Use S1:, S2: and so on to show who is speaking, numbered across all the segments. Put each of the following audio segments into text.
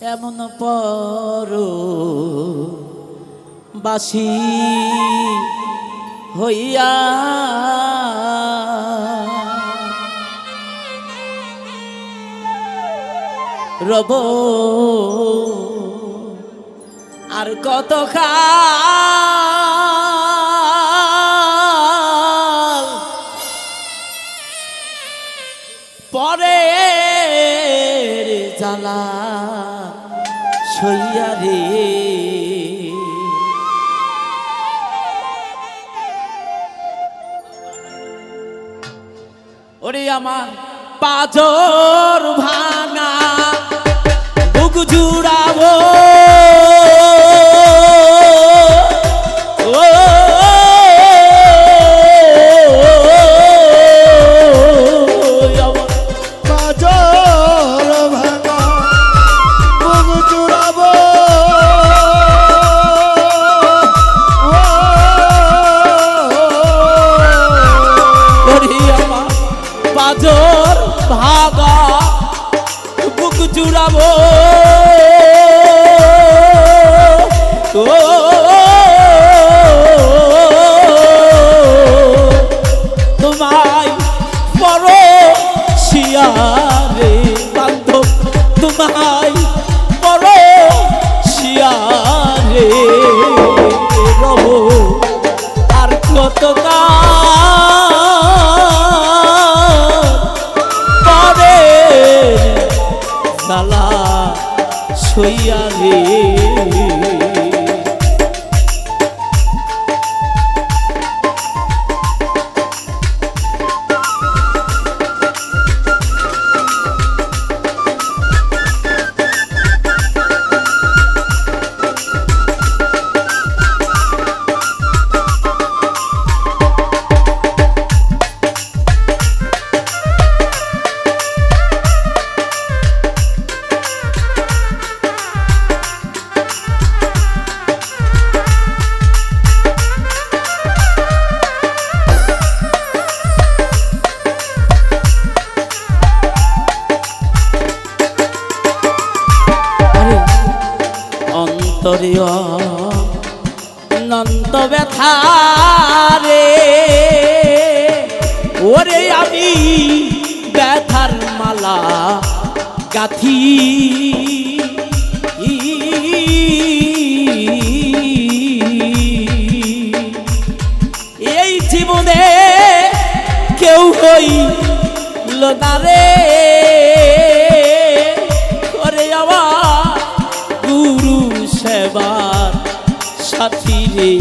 S1: এমন পর বাসি হইয়া। রব আর কত খাল পরে জ্বালা সইয়া রে। ওরে আমার পাজর ভাঙা জুড়াবো। ও তোমায় পর শিয়ারে বান্ধব তোমায় পর শিয়ারে রব। আর কত সইয়া রে। অন্তরে নন্ত ব্যথা রে। ওরে আমি ব্যথার মালা গাথি। এই জীবনে কেউ হইল না রে। সেবার সাথী রে।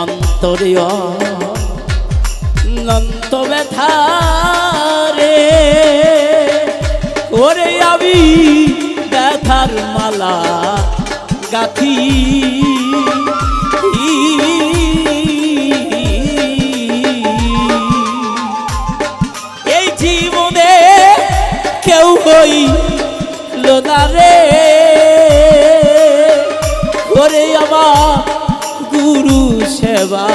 S1: অন্তরে নন্ত ব্যথা রে। ওরে ব্যথার মালা গাথি। এই জীবনে কেউ হইল না রে। আমার গুরু সেবা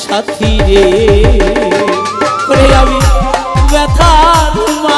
S1: সাথী রে। আমি ব্যথার মালা